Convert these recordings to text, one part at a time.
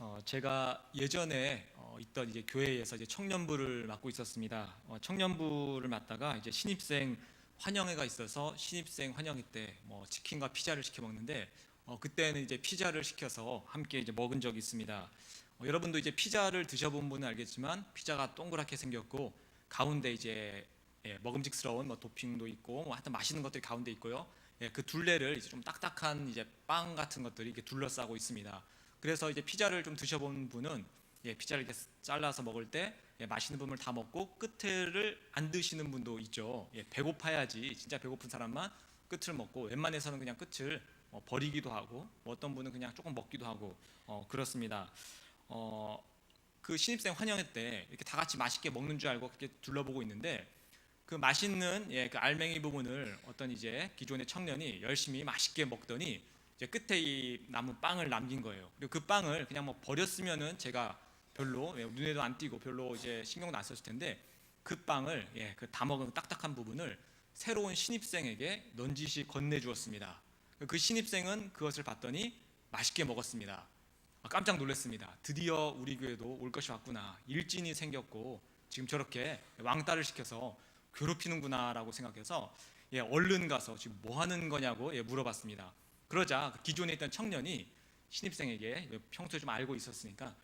어, 제가 예전에 어, 있던 이제 교회에서 이제 청년부를 맡고 있었습니다. 어, 청년부를 맡다가 이제 신입생 환영회가 있어서 신입생 환영회 때 뭐 치킨과 피자를 시켜 먹는데 어, 그때는 이제 피자를 시켜서 함께 이제 먹은 적이 있습니다. 어, 여러분도 이제 피자를 드셔본 분은 알겠지만 피자가 동그랗게 생겼고 가운데 이제 예, 먹음직스러운 뭐 토핑도 있고 뭐 하여튼 맛있는 것들이 가운데 있고요. 예, 그 둘레를 이제 좀 딱딱한 이제 빵 같은 것들이 이렇게 둘러싸고 있습니다. 그래서 이제 피자를 좀 드셔본 분은 예, 피자를 이렇게 잘라서 먹을 때 예, 맛있는 부분을 다 먹고 끝을 안 드시는 분도 있죠. 예, 배고파야지 진짜 배고픈 사람만 끝을 먹고 웬만해서는 그냥 끝을 어, 버리기도 하고 뭐 어떤 분은 그냥 조금 먹기도 하고 어, 그렇습니다. 어, 그 신입생 환영회 때 이렇게 다 같이 맛있게 먹는 줄 알고 그렇게 둘러보고 있는데 그 맛있는 예, 그 알맹이 부분을 어떤 이제 기존의 청년이 열심히 맛있게 먹더니 이제 끝에 이 남은 빵을 남긴 거예요. 그리고 그 빵을 그냥 뭐 버렸으면은 제가 별로 예, 눈에도 안 띄고 별로 이제 신경도 안 썼을 텐데 그 빵을 예, 그 다 먹은 딱딱한 부분을 새로운 신입생에게 넌지시 건네 주었습니다. 그 신입생은 그것을 봤더니 맛있게 먹었습니다. 아, 깜짝 놀랐습니다. 드디어 우리 교회도 올 것이 왔구나. 일진이 생겼고 지금 저렇게 왕따를 시켜서 괴롭히는구나라고 생각해서 예, 얼른 가서 지금 뭐 하는 거냐고 예, 물어봤습니다. 그러자 그 기존에 있던 청년이 신입생에게 평소에 좀 알고 있었으니까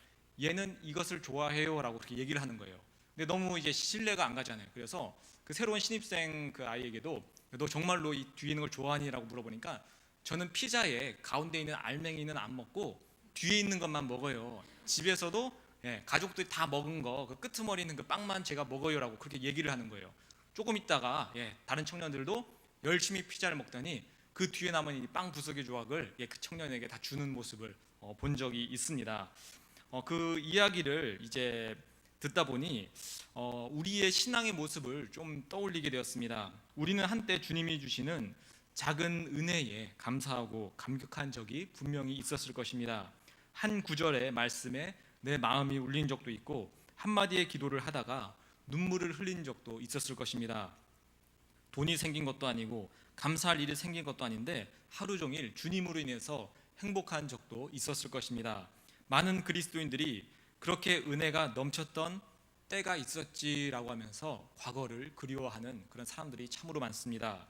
얘는 이것을 좋아해요라고 그렇게 얘기를 하는 거예요. 근데 너무 이제 신뢰가 안 가잖아요. 그래서 그 새로운 신입생 그 아이에게도 너 정말로 이 뒤에 있는 걸 좋아하니라고 물어보니까 저는 피자에 가운데 있는 알맹이는 안 먹고 뒤에 있는 것만 먹어요. 집에서도 예, 가족들이 다 먹은 거, 그 끄트머리 있는 그 빵만 제가 먹어요라고 그렇게 얘기를 하는 거예요. 조금 있다가 예, 다른 청년들도 열심히 피자를 먹더니 그 뒤에 남은 이 빵 부스러기 조각을 예, 그 청년에게 다 주는 모습을 어, 본 적이 있습니다. 어, 그 이야기를 이제 듣다 보니 어, 우리의 신앙의 모습을 좀 떠올리게 되었습니다. 우리는 한때 주님이 주시는 작은 은혜에 감사하고 감격한 적이 분명히 있었을 것입니다. 한 구절의 말씀에 내 마음이 울린 적도 있고 한마디의 기도를 하다가 눈물을 흘린 적도 있었을 것입니다. 돈이 생긴 것도 아니고 감사할 일이 생긴 것도 아닌데 하루 종일 주님으로 인해서 행복한 적도 있었을 것입니다. 많은 그리스도인들이 그렇게 은혜가 넘쳤던 때가 있었지라고 하면서 과거를 그리워하는 그런 사람들이 참으로 많습니다.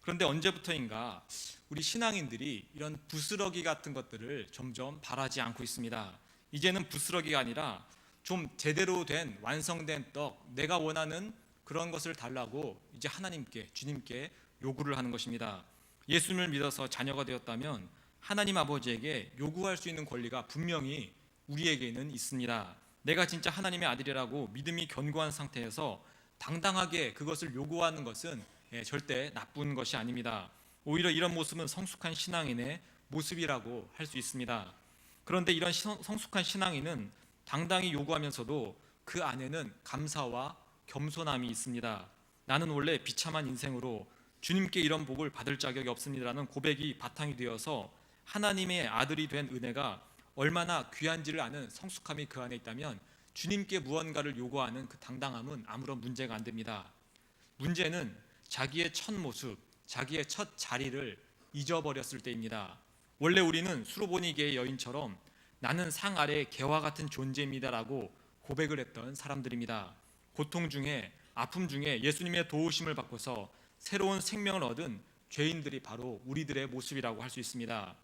그런데 언제부터인가 우리 신앙인들이 이런 부스러기 같은 것들을 점점 바라지 않고 있습니다. 이제는 부스러기가 아니라 좀 제대로 된 완성된 떡, 내가 원하는 그런 것을 달라고 이제 하나님께 주님께 요구를 하는 것입니다. 예수님을 믿어서 자녀가 되었다면 하나님 아버지에게 요구할 수 있는 권리가 분명히 우리에게는 있습니다. 내가 진짜 하나님의 아들이라고 믿음이 견고한 상태에서 당당하게 그것을 요구하는 것은 예, 절대 나쁜 것이 아닙니다. 오히려 이런 모습은 성숙한 신앙인의 모습이라고 할 수 있습니다. 그런데 이런 시- 성숙한 신앙인은 당당히 요구하면서도 그 안에는 감사와 겸손함이 있습니다. 나는 원래 비참한 인생으로 주님께 이런 복을 받을 자격이 없습니다라는 고백이 바탕이 되어서 하나님의 아들이 된 은혜가 얼마나 귀한지를 아는 성숙함이 그 안에 있다면 주님께 무언가를 요구하는 그 당당함은 아무런 문제가 안 됩니다. 문제는 자기의 첫 모습, 자기의 첫 자리를 잊어버렸을 때입니다. 원래 우리는 수로보니게의 여인처럼 나는 상 아래 개와 같은 존재입니다라고 고백을 했던 사람들입니다. 고통 중에 아픔 중에 예수님의 도우심을 받고서 새로운 생명을 얻은 죄인들이 바로 우리들의 모습이라고 할 수 있습니다.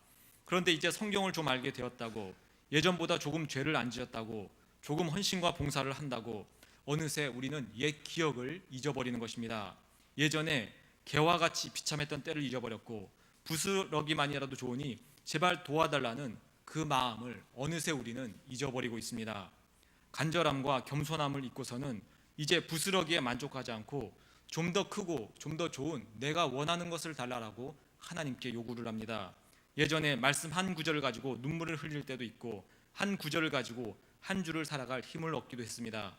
그런데 이제 성경을 좀 알게 되었다고 예전보다 조금 죄를 안 지었다고 조금 헌신과 봉사를 한다고 어느새 우리는 옛 기억을 잊어버리는 것입니다. 예전에 개와 같이 비참했던 때를 잊어버렸고 부스러기만이라도 좋으니 제발 도와달라는 그 마음을 어느새 우리는 잊어버리고 있습니다. 간절함과 겸손함을 잊고서는 이제 부스러기에 만족하지 않고 좀 더 크고 좀 더 좋은 내가 원하는 것을 달라라고 하나님께 요구를 합니다. 예전에 말씀 한 구절을 가지고 눈물을 흘릴 때도 있고 한 구절을 가지고 한 줄을 살아갈 힘을 얻기도 했습니다.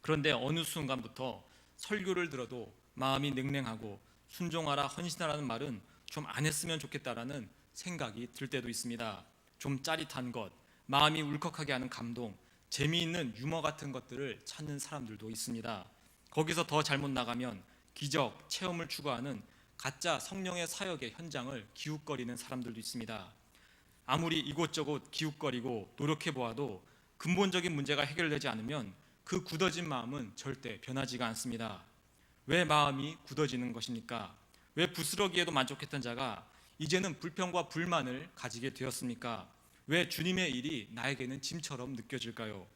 그런데 어느 순간부터 설교를 들어도 마음이 냉랭하고 순종하라 헌신하라는 말은 좀 안 했으면 좋겠다라는 생각이 들 때도 있습니다. 좀 짜릿한 것, 마음이 울컥하게 하는 감동, 재미있는 유머 같은 것들을 찾는 사람들도 있습니다. 거기서 더 잘못 나가면 기적, 체험을 추구하는 가짜 성령의 사역의 현장을 기웃거리는 사람들도 있습니다. 아무리 이곳저곳 기웃거리고 노력해 보아도 근본적인 문제가 해결되지 않으면 그 굳어진 마음은 절대 변하지가 않습니다. 왜 마음이 굳어지는 것입니까? 왜 부스러기에도 만족했던 자가 이제는 불평과 불만을 가지게 되었습니까? 왜 주님의 일이 나에게는 짐처럼 느껴질까요?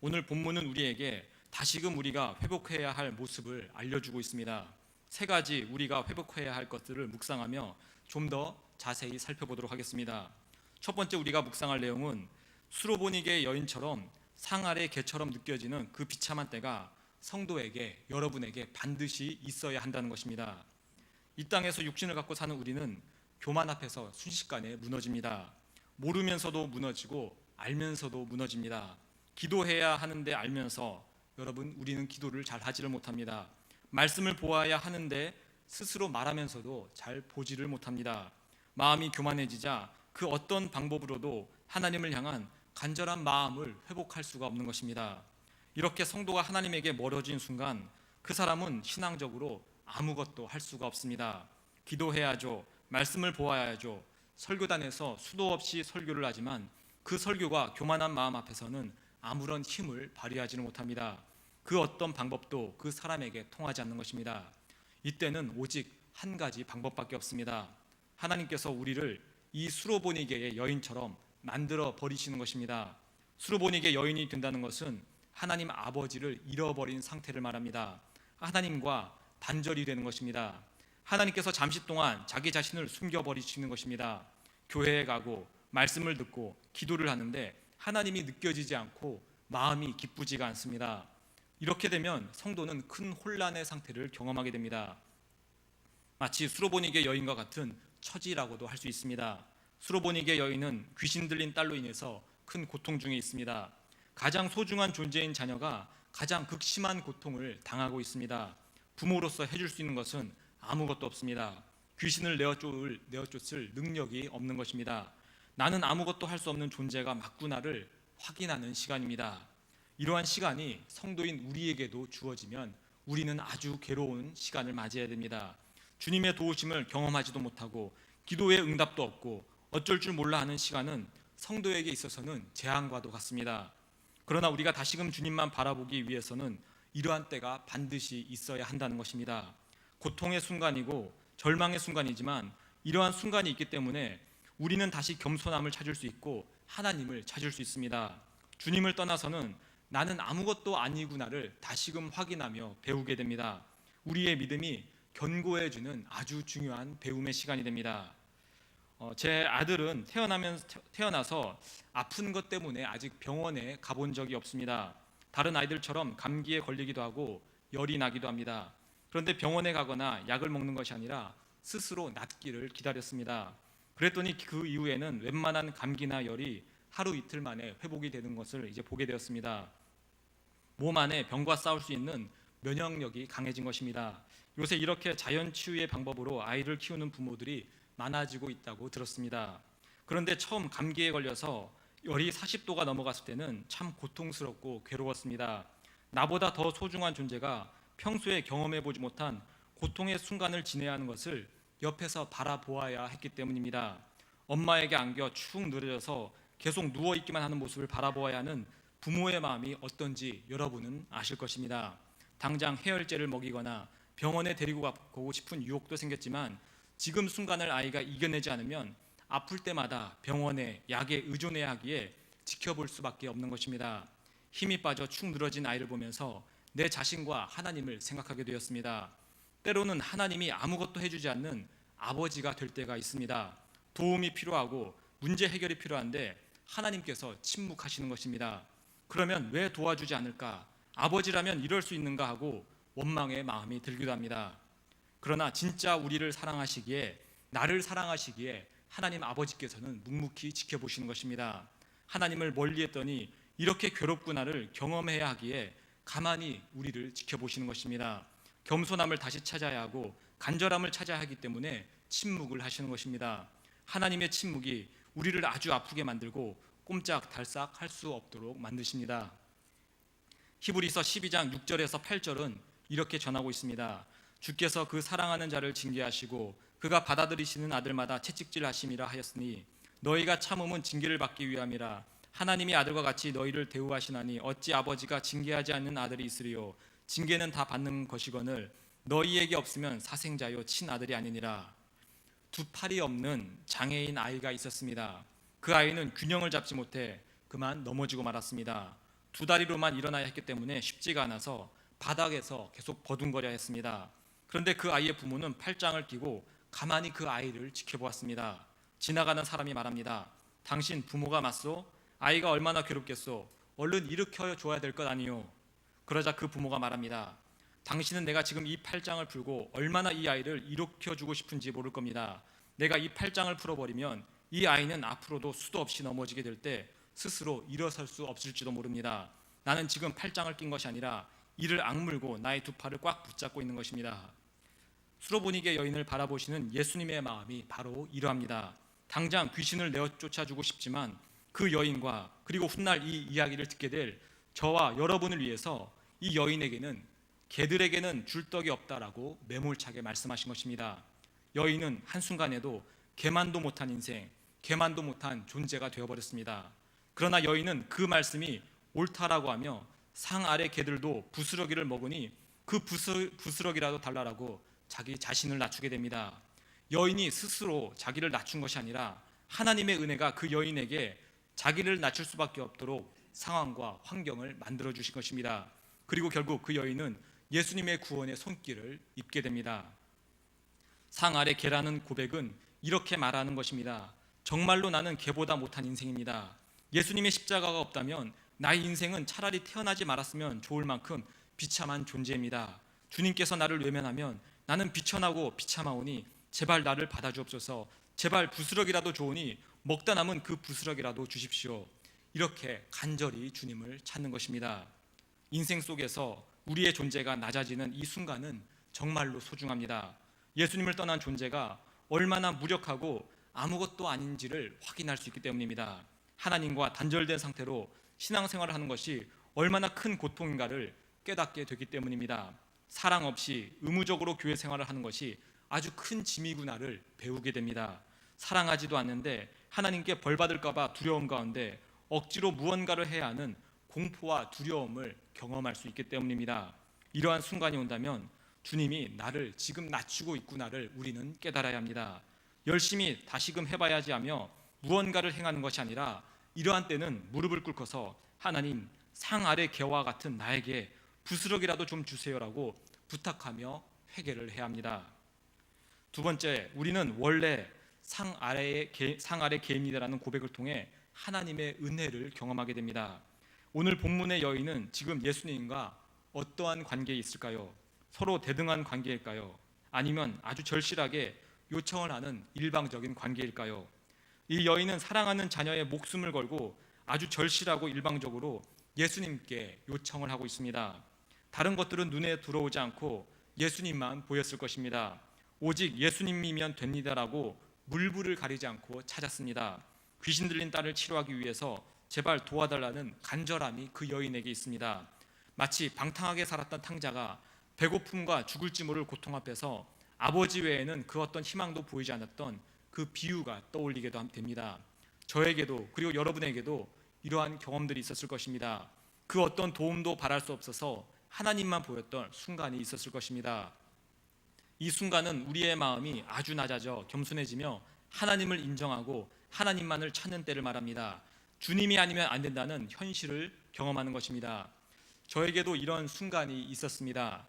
오늘 본문은 우리에게 다시금 우리가 회복해야 할 모습을 알려주고 있습니다. 세 가지 우리가 회복해야 할 것들을 묵상하며 좀 더 자세히 살펴보도록 하겠습니다. 첫 번째 우리가 묵상할 내용은 수로보니게 여인처럼 상 아래 개처럼 느껴지는 그 비참한 때가 성도에게 여러분에게 반드시 있어야 한다는 것입니다. 이 땅에서 육신을 갖고 사는 우리는 교만 앞에서 순식간에 무너집니다. 모르면서도 무너지고 알면서도 무너집니다. 기도해야 하는데 알면서 여러분 우리는 기도를 잘 하지를 못합니다. 말씀을 보아야 하는데 스스로 말하면서도 잘 보지를 못합니다. 마음이 교만해지자 그 어떤 방법으로도 하나님을 향한 간절한 마음을 회복할 수가 없는 것입니다. 이렇게 성도가 하나님에게 멀어진 순간 그 사람은 신앙적으로 아무것도 할 수가 없습니다. 기도해야죠. 말씀을 보아야죠. 설교단에서 수도 없이 설교를 하지만 그 설교가 교만한 마음 앞에서는 아무런 힘을 발휘하지는 못합니다. 그 어떤 방법도 그 사람에게 통하지 않는 것입니다. 이때는 오직 한 가지 방법밖에 없습니다. 하나님께서 우리를 이 수로보니게의 여인처럼 만들어 버리시는 것입니다. 수로보니게 여인이 된다는 것은 하나님 아버지를 잃어버린 상태를 말합니다. 하나님과 단절이 되는 것입니다. 하나님께서 잠시 동안 자기 자신을 숨겨버리시는 것입니다. 교회에 가고 말씀을 듣고 기도를 하는데 하나님이 느껴지지 않고 마음이 기쁘지가 않습니다. 이렇게 되면 성도는 큰 혼란의 상태를 경험하게 됩니다. 마치 수로보니게 여인과 같은 처지라고도 할 수 있습니다. 수로보니게 여인은 귀신 들린 딸로 인해서 큰 고통 중에 있습니다. 가장 소중한 존재인 자녀가 가장 극심한 고통을 당하고 있습니다. 부모로서 해줄 수 있는 것은 아무것도 없습니다. 귀신을 내어쫓을, 내어쫓을 능력이 없는 것입니다. 나는 아무것도 할 수 없는 존재가 맞구나를 확인하는 시간입니다. 이러한 시간이 성도인 우리에게도 주어지면 우리는 아주 괴로운 시간을 맞이해야 됩니다. 주님의 도우심을 경험하지도 못하고 기도의 응답도 없고 어쩔 줄 몰라 하는 시간은 성도에게 있어서는 재앙과도 같습니다. 그러나 우리가 다시금 주님만 바라보기 위해서는 이러한 때가 반드시 있어야 한다는 것입니다. 고통의 순간이고 절망의 순간이지만 이러한 순간이 있기 때문에 우리는 다시 겸손함을 찾을 수 있고 하나님을 찾을 수 있습니다. 주님을 떠나서는 나는 아무것도 아니구나를 다시금 확인하며 배우게 됩니다. 우리의 믿음이 견고해지는 아주 중요한 배움의 시간이 됩니다. 어, 제 아들은 태어나면 태어나서 아픈 것 때문에 아직 병원에 가본 적이 없습니다. 다른 아이들처럼 감기에 걸리기도 하고 열이 나기도 합니다. 그런데 병원에 가거나 약을 먹는 것이 아니라 스스로 낫기를 기다렸습니다. 그랬더니 그 이후에는 웬만한 감기나 열이 하루 이틀 만에 회복이 되는 것을 이제 보게 되었습니다. 몸 안에 병과 싸울 수 있는 면역력이 강해진 것입니다. 요새 이렇게 자연 치유의 방법으로 아이를 키우는 부모들이 많아지고 있다고 들었습니다. 그런데 처음 감기에 걸려서 열이 40도가 넘어갔을 때는 참 고통스럽고 괴로웠습니다. 나보다 더 소중한 존재가 평소에 경험해 보지 못한 고통의 순간을 지내야 하는 것을 옆에서 바라보아야 했기 때문입니다. 엄마에게 안겨 축 늘어져서 계속 누워 있기만 하는 모습을 바라보아야 하는 부모의 마음이 어떤지 여러분은 아실 것입니다. 당장 해열제를 먹이거나 병원에 데리고 가고 싶은 유혹도 생겼지만 지금 순간을 아이가 이겨내지 않으면 아플 때마다 병원에 약에 의존해야 하기에 지켜볼 수밖에 없는 것입니다. 힘이 빠져 축 늘어진 아이를 보면서 내 자신과 하나님을 생각하게 되었습니다. 때로는 하나님이 아무것도 해주지 않는 아버지가 될 때가 있습니다. 도움이 필요하고 문제 해결이 필요한데 하나님께서 침묵하시는 것입니다. 그러면 왜 도와주지 않을까? 아버지라면 이럴 수 있는가 하고 원망의 마음이 들기도 합니다. 그러나 진짜 우리를 사랑하시기에 나를 사랑하시기에 하나님 아버지께서는 묵묵히 지켜보시는 것입니다. 하나님을 멀리했더니 이렇게 괴롭구나를 경험해야 하기에 가만히 우리를 지켜보시는 것입니다. 겸손함을 다시 찾아야 하고 간절함을 찾아야 하기 때문에 침묵을 하시는 것입니다. 하나님의 침묵이 우리를 아주 아프게 만들고 꼼짝 달싹 할 수 없도록 만드십니다. 히브리서 12장 6절에서 8절은 이렇게 전하고 있습니다. 주께서 그 사랑하는 자를 징계하시고 그가 받아들이시는 아들마다 채찍질 하심이라 하였으니 너희가 참음은 징계를 받기 위함이라 하나님이 아들과 같이 너희를 대우하시나니 어찌 아버지가 징계하지 않는 아들이 있으리요 징계는 다 받는 것이거늘 너희에게 없으면 사생자요 친아들이 아니니라 두 팔이 없는 장애인 아이가 있었습니다. 그 아이는 균형을 잡지 못해 그만 넘어지고 말았습니다. 두 다리로만 일어나야 했기 때문에 쉽지가 않아서 바닥에서 계속 버둥거려 했습니다. 그런데 그 아이의 부모는 팔짱을 끼고 가만히 그 아이를 지켜보았습니다. 지나가는 사람이 말합니다. 당신 부모가 맞소? 아이가 얼마나 괴롭겠소? 얼른 일으켜 줘야 될 것 아니요. 그러자 그 부모가 말합니다. 당신은 내가 지금 이 팔짱을 풀고 얼마나 이 아이를 일으켜 주고 싶은지 모를 겁니다. 내가 이 팔짱을 풀어버리면 이 아이는 앞으로도 수도 없이 넘어지게 될 때 스스로 일어설 수 없을지도 모릅니다. 나는 지금 팔짱을 낀 것이 아니라 이를 악물고 나의 두 팔을 꽉 붙잡고 있는 것입니다. 수로보니게 여인을 바라보시는 예수님의 마음이 바로 이러합니다. 당장 귀신을 내어 쫓아주고 싶지만 그 여인과 그리고 훗날 이 이야기를 듣게 될 저와 여러분을 위해서 이 여인에게는 개들에게는 줄 떡이 없다라고 매몰차게 말씀하신 것입니다. 여인은 한순간에도 개만도 못한 인생, 개만도 못한 존재가 되어버렸습니다. 그러나 여인은 그 말씀이 옳다라고 하며 상 아래 개들도 부스러기를 먹으니 그 부스, 부스러기라도 달라라고 자기 자신을 낮추게 됩니다. 여인이 스스로 자기를 낮춘 것이 아니라 하나님의 은혜가 그 여인에게 자기를 낮출 수밖에 없도록 상황과 환경을 만들어 주신 것입니다. 그리고 결국 그 여인은 예수님의 구원의 손길을 입게 됩니다. 상 아래 개라는 고백은 이렇게 말하는 것입니다. 정말로 나는 개보다 못한 인생입니다. 예수님의 십자가가 없다면 나의 인생은 차라리 태어나지 말았으면 좋을 만큼 비참한 존재입니다. 주님께서 나를 외면하면 나는 비천하고 비참하오니 제발 나를 받아주옵소서. 제발 부스럭이라도 좋으니 먹다 남은 그 부스럭이라도 주십시오. 이렇게 간절히 주님을 찾는 것입니다. 인생 속에서 우리의 존재가 낮아지는 이 순간은 정말로 소중합니다. 예수님을 떠난 존재가 얼마나 무력하고 아무것도 아닌지를 확인할 수 있기 때문입니다. 하나님과 단절된 상태로 신앙생활을 하는 것이 얼마나 큰 고통인가를 깨닫게 되기 때문입니다. 사랑 없이 의무적으로 교회 생활을 하는 것이 아주 큰 짐이구나를 배우게 됩니다. 사랑하지도 않는데 하나님께 벌 받을까봐 두려움 가운데 억지로 무언가를 해야 하는 공포와 두려움을 경험할 수 있기 때문입니다. 이러한 순간이 온다면 주님이 나를 지금 낮추고 있구나를 우리는 깨달아야 합니다. 열심히 다시금 해봐야지 하며 무언가를 행하는 것이 아니라 이러한 때는 무릎을 꿇고서 하나님 상 아래 개와 같은 나에게 부스럭이라도 좀 주세요라고 부탁하며 회개를 해야 합니다. 두 번째, 우리는 원래 상 아래의 개, 상 아래 개입니다라는 고백을 통해 하나님의 은혜를 경험하게 됩니다. 오늘 본문의 여인은 지금 예수님과 어떠한 관계에 있을까요? 서로 대등한 관계일까요? 아니면 아주 절실하게 요청을 하는 일방적인 관계일까요? 이 여인은 사랑하는 자녀의 목숨을 걸고 아주 절실하고 일방적으로 예수님께 요청을 하고 있습니다. 다른 것들은 눈에 들어오지 않고 예수님만 보였을 것입니다. 오직 예수님이면 됩니다라고 물불을 가리지 않고 찾았습니다. 귀신 들린 딸을 치료하기 위해서 제발 도와달라는 간절함이 그 여인에게 있습니다. 마치 방탕하게 살았던 탕자가 배고픔과 죽을지 모를 고통 앞에서 아버지 외에는 그 어떤 희망도 보이지 않았던 그 비유가 떠올리게도 됩니다. 저에게도 그리고 여러분에게도 이러한 경험들이 있었을 것입니다. 그 어떤 도움도 바랄 수 없어서 하나님만 보였던 순간이 있었을 것입니다. 이 순간은 우리의 마음이 아주 낮아져 겸손해지며 하나님을 인정하고 하나님만을 찾는 때를 말합니다. 주님이 아니면 안 된다는 현실을 경험하는 것입니다. 저에게도 이런 순간이 있었습니다.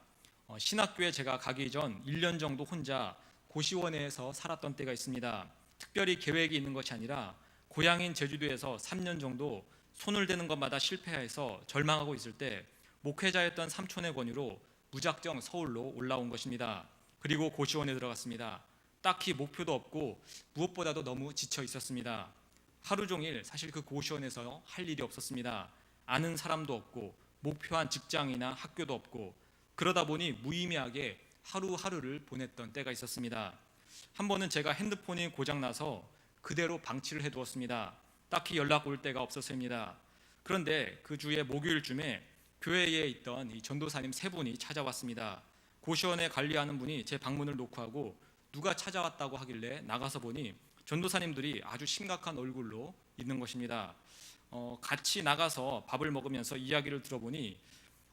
어, 신학교에 제가 가기 전 1년 정도 혼자 고시원에서 살았던 때가 있습니다. 특별히 계획이 있는 것이 아니라 고향인 제주도에서 3년 정도 손을 대는 것마다 실패해서 절망하고 있을 때 목회자였던 삼촌의 권유로 무작정 서울로 올라온 것입니다. 그리고 고시원에 들어갔습니다. 딱히 목표도 없고 무엇보다도 너무 지쳐 있었습니다. 하루 종일 사실 그 고시원에서 할 일이 없었습니다. 아는 사람도 없고 목표한 직장이나 학교도 없고 그러다 보니 무의미하게 하루하루를 보냈던 때가 있었습니다. 한 번은 제가 핸드폰이 고장 나서 그대로 방치를 해 두었습니다. 딱히 연락 올 때가 없었습니다. 그런데 그 주에 목요일쯤에 교회에 있던 이 전도사님 세 분이 찾아왔습니다. 고시원에 관리하는 분이 제 방문을 놓고 하고 누가 찾아왔다고 하길래 나가서 보니 전도사님들이 아주 심각한 얼굴로 있는 것입니다. 어, 같이 나가서 밥을 먹으면서 이야기를 들어보니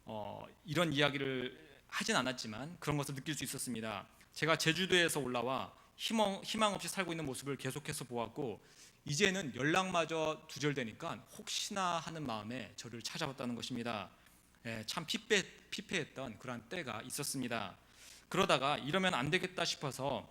어, 이런 이야기를 하진 않았지만 그런 것을 느낄 수 있었습니다. 제가 제주도에서 올라와 희망, 희망 없이 살고 있는 모습을 계속해서 보았고 이제는 연락마저 두절되니까 혹시나 하는 마음에 저를 찾아왔다는 것입니다. 예, 참 피폐, 피폐했던 그러한 때가 있었습니다. 그러다가 이러면 안 되겠다 싶어서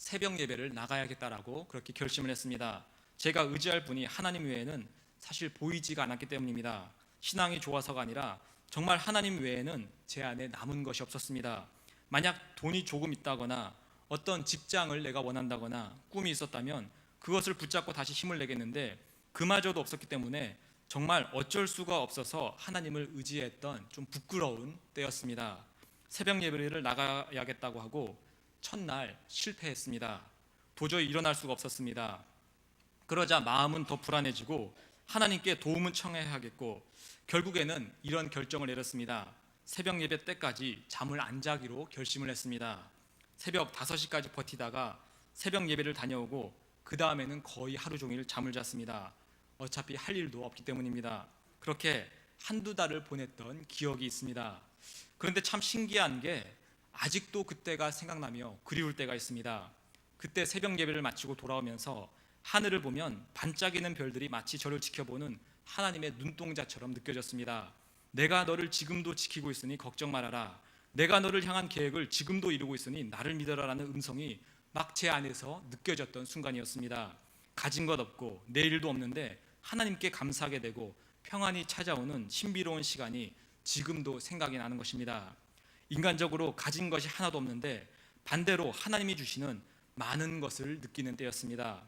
새벽 예배를 나가야겠다라고 그렇게 결심을 했습니다. 제가 의지할 분이 하나님 외에는 사실 보이지가 않았기 때문입니다. 신앙이 좋아서가 아니라 정말 하나님 외에는 제 안에 남은 것이 없었습니다. 만약 돈이 조금 있다거나 어떤 직장을 내가 원한다거나 꿈이 있었다면 그것을 붙잡고 다시 힘을 내겠는데 그마저도 없었기 때문에 정말 어쩔 수가 없어서 하나님을 의지했던 좀 부끄러운 때였습니다. 새벽 예배를 나가야겠다고 하고 첫날 실패했습니다. 도저히 일어날 수가 없었습니다. 그러자 마음은 더 불안해지고 하나님께 도움은 청해야겠고 결국에는 이런 결정을 내렸습니다. 새벽 예배 때까지 잠을 안 자기로 결심을 했습니다. 새벽 5시까지 버티다가 새벽 예배를 다녀오고 그 다음에는 거의 하루 종일 잠을 잤습니다. 어차피 할 일도 없기 때문입니다. 그렇게 한두 달을 보냈던 기억이 있습니다. 그런데 참 신기한 게 아직도 그때가 생각나며 그리울 때가 있습니다. 그때 새벽 예배를 마치고 돌아오면서 하늘을 보면 반짝이는 별들이 마치 저를 지켜보는 하나님의 눈동자처럼 느껴졌습니다. 내가 너를 지금도 지키고 있으니 걱정 말아라. 내가 너를 향한 계획을 지금도 이루고 있으니 나를 믿어라라는 음성이 막 제 안에서 느껴졌던 순간이었습니다. 가진 것 없고 내일도 없는데 하나님께 감사하게 되고 평안이 찾아오는 신비로운 시간이 지금도 생각이 나는 것입니다. 인간적으로 가진 것이 하나도 없는데 반대로 하나님이 주시는 많은 것을 느끼는 때였습니다.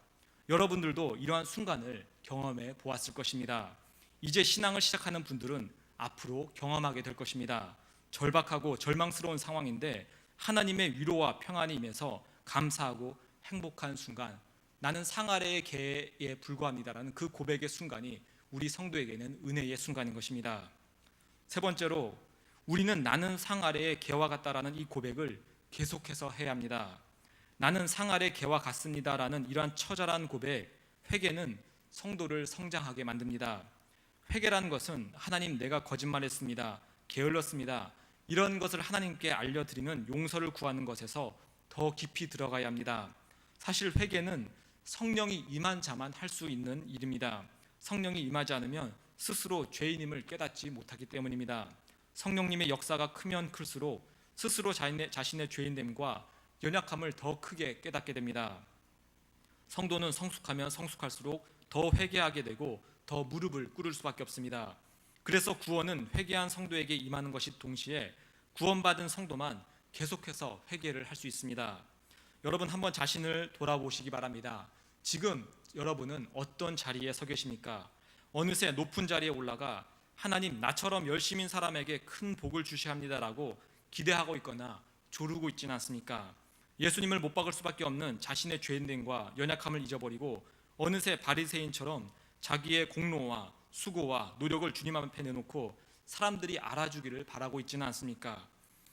여러분들도 이러한 순간을 경험해 보았을 것입니다. 이제 신앙을 시작하는 분들은 앞으로 경험하게 될 것입니다. 절박하고 절망스러운 상황인데 하나님의 위로와 평안이 임해서 감사하고 행복한 순간 나는 상 아래의 개에 불과합니다라는 그 고백의 순간이 우리 성도에게는 은혜의 순간인 것입니다. 세 번째로 우리는 나는 상 아래의 개와 같다라는 이 고백을 계속해서 해야 합니다. 나는 상 아래 개와 같습니다라는 이러한 처절한 고백, 회개는 성도를 성장하게 만듭니다. 회개라는 것은 하나님 내가 거짓말했습니다. 게을렀습니다. 이런 것을 하나님께 알려드리는 용서를 구하는 것에서 더 깊이 들어가야 합니다. 사실 회개는 성령이 임한 자만 할 수 있는 일입니다. 성령이 임하지 않으면 스스로 죄인임을 깨닫지 못하기 때문입니다. 성령님의 역사가 크면 클수록 스스로 자신의, 자신의 죄인됨과 연약함을 더 크게 깨닫게 됩니다. 성도는 성숙하면 성숙할수록 더 회개하게 되고 더 무릎을 꿇을 수밖에 없습니다. 그래서 구원은 회개한 성도에게 임하는 것이 동시에 구원받은 성도만 계속해서 회개를 할 수 있습니다. 여러분 한번 자신을 돌아보시기 바랍니다. 지금 여러분은 어떤 자리에 서 계십니까? 어느새 높은 자리에 올라가 하나님 나처럼 열심인 사람에게 큰 복을 주셔야 합니다라고 기대하고 있거나 조르고 있지는 않습니까? 예수님을 못 박을 수밖에 없는 자신의 죄인됨과 연약함을 잊어버리고 어느새 바리새인처럼 자기의 공로와 수고와 노력을 주님 앞에 내놓고 사람들이 알아주기를 바라고 있지는 않습니까?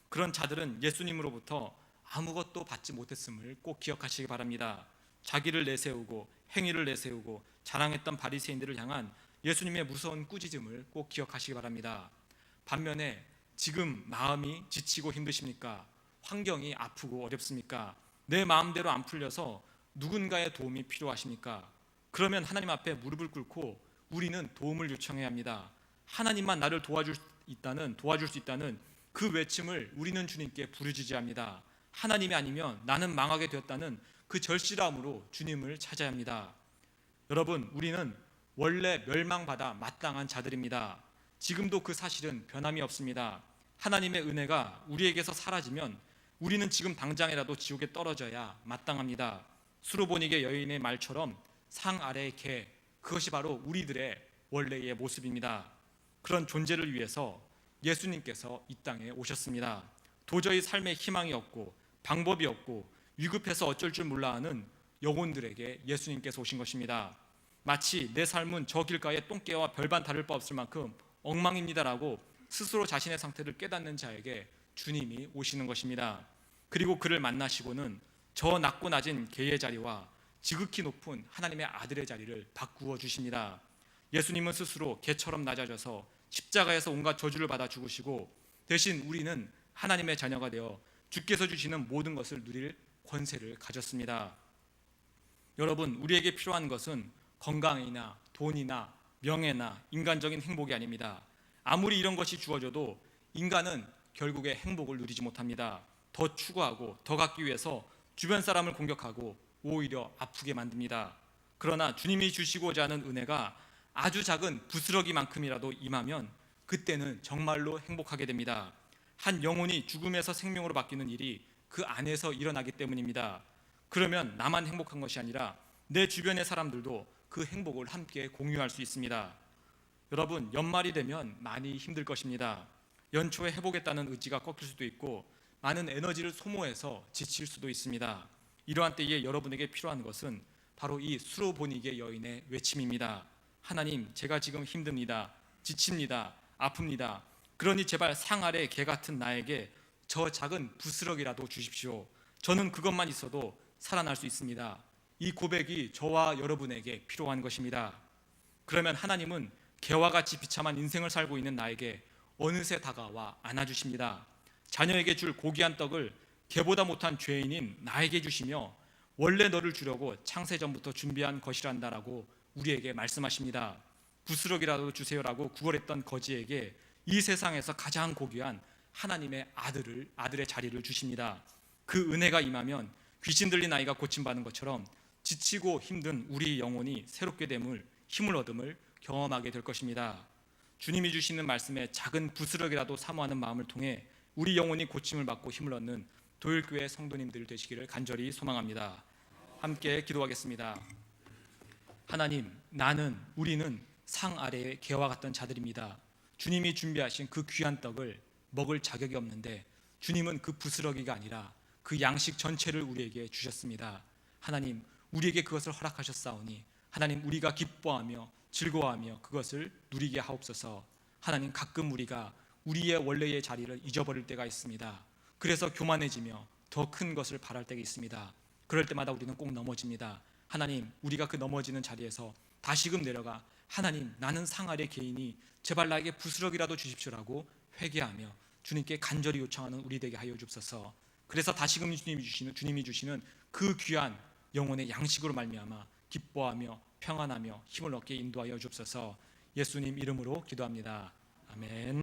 그런 자들은 예수님으로부터 아무것도 받지 못했음을 꼭 기억하시기 바랍니다. 자기를 내세우고 행위를 내세우고 자랑했던 바리새인들을 향한 예수님의 무서운 꾸짖음을 꼭 기억하시기 바랍니다. 반면에 지금 마음이 지치고 힘드십니까? 환경이 아프고 어렵습니까? 내 마음대로 안 풀려서 누군가의 도움이 필요하십니까? 그러면 하나님 앞에 무릎을 꿇고 우리는 도움을 요청해야 합니다. 하나님만 나를 도와줄 수 있다는 도와줄 수 있다는 그 외침을 우리는 주님께 부르짖어야 합니다. 하나님이 아니면 나는 망하게 되었다는 그 절실함으로 주님을 찾아야 합니다. 여러분, 우리는 원래 멸망받아 마땅한 자들입니다. 지금도 그 사실은 변함이 없습니다. 하나님의 은혜가 우리에게서 사라지면 우리는 지금 당장이라도 지옥에 떨어져야 마땅합니다. 수로보니게 여인의 말처럼 상 아래의 개, 그것이 바로 우리들의 원래의 모습입니다. 그런 존재를 위해서 예수님께서 이 땅에 오셨습니다. 도저히 삶에 희망이 없고 방법이 없고 위급해서 어쩔 줄 몰라 하는 영혼들에게 예수님께서 오신 것입니다. 마치 내 삶은 저 길가의 똥개와 별반 다를 바 없을 만큼 엉망입니다라고 스스로 자신의 상태를 깨닫는 자에게 주님이 오시는 것입니다. 그리고 그를 만나시고는 저 낮고 낮은 개의 자리와 지극히 높은 하나님의 아들의 자리를 바꾸어 주십니다. 예수님은 스스로 개처럼 낮아져서 십자가에서 온갖 저주를 받아 죽으시고 대신 우리는 하나님의 자녀가 되어 주께서 주시는 모든 것을 누릴 권세를 가졌습니다. 여러분, 우리에게 필요한 것은 건강이나 돈이나 명예나 인간적인 행복이 아닙니다. 아무리 이런 것이 주어져도 인간은 결국에 행복을 누리지 못합니다. 더 추구하고 더 갖기 위해서 주변 사람을 공격하고 오히려 아프게 만듭니다. 그러나 주님이 주시고자 하는 은혜가 아주 작은 부스러기만큼이라도 임하면 그때는 정말로 행복하게 됩니다. 한 영혼이 죽음에서 생명으로 바뀌는 일이 그 안에서 일어나기 때문입니다. 그러면 나만 행복한 것이 아니라 내 주변의 사람들도 그 행복을 함께 공유할 수 있습니다. 여러분, 연말이 되면 많이 힘들 것입니다. 연초에 해보겠다는 의지가 꺾일 수도 있고 많은 에너지를 소모해서 지칠 수도 있습니다. 이러한 때에 여러분에게 필요한 것은 바로 이 수로보니게 여인의 외침입니다. 하나님, 제가 지금 힘듭니다. 지칩니다. 아픕니다. 그러니 제발 상 아래 개 같은 나에게 저 작은 부스럭이라도 주십시오. 저는 그것만 있어도 살아날 수 있습니다. 이 고백이 저와 여러분에게 필요한 것입니다. 그러면 하나님은 개와 같이 비참한 인생을 살고 있는 나에게 어느새 다가와 안아주십니다. 자녀에게 줄 고귀한 떡을 개보다 못한 죄인인 나에게 주시며 원래 너를 주려고 창세전부터 준비한 것이란다라고 우리에게 말씀하십니다. 부스럭이라도 주세요라고 구걸했던 거지에게 이 세상에서 가장 고귀한 하나님의 아들을 아들의 자리를 주십니다. 그 은혜가 임하면 귀신 들린 아이가 고침받는 것처럼 지치고 힘든 우리 영혼이 새롭게 됨을 힘을 얻음을 경험하게 될 것입니다. 주님이 주시는 말씀에 작은 부스럭이라도 사모하는 마음을 통해 우리 영혼이 고침을 받고 힘을 얻는 도일교회 성도님들 되시기를 간절히 소망합니다. 함께 기도하겠습니다. 하나님, 나는 우리는 상 아래의 개와 같던 자들입니다. 주님이 준비하신 그 귀한 떡을 먹을 자격이 없는데 주님은 그 부스러기가 아니라 그 양식 전체를 우리에게 주셨습니다. 하나님, 우리에게 그것을 허락하셨사오니 하나님 우리가 기뻐하며 즐거워하며 그것을 누리게 하옵소서. 하나님 가끔 우리가 우리의 원래의 자리를 잊어버릴 때가 있습니다. 그래서 교만해지며 더 큰 것을 바랄 때가 있습니다. 그럴 때마다 우리는 꼭 넘어집니다. 하나님, 우리가 그 넘어지는 자리에서 다시금 내려가 하나님, 나는 상아래 개인이 제발 나에게 부스럭이라도 주십시오라고 회개하며 주님께 간절히 요청하는 우리 되게 하여 주옵소서. 그래서 다시금 주님이 주시는 주님이 주시는 그 귀한 영혼의 양식으로 말미암아 기뻐하며 평안하며 힘을 얻게 인도하여 주옵소서. 예수님 이름으로 기도합니다. 아멘.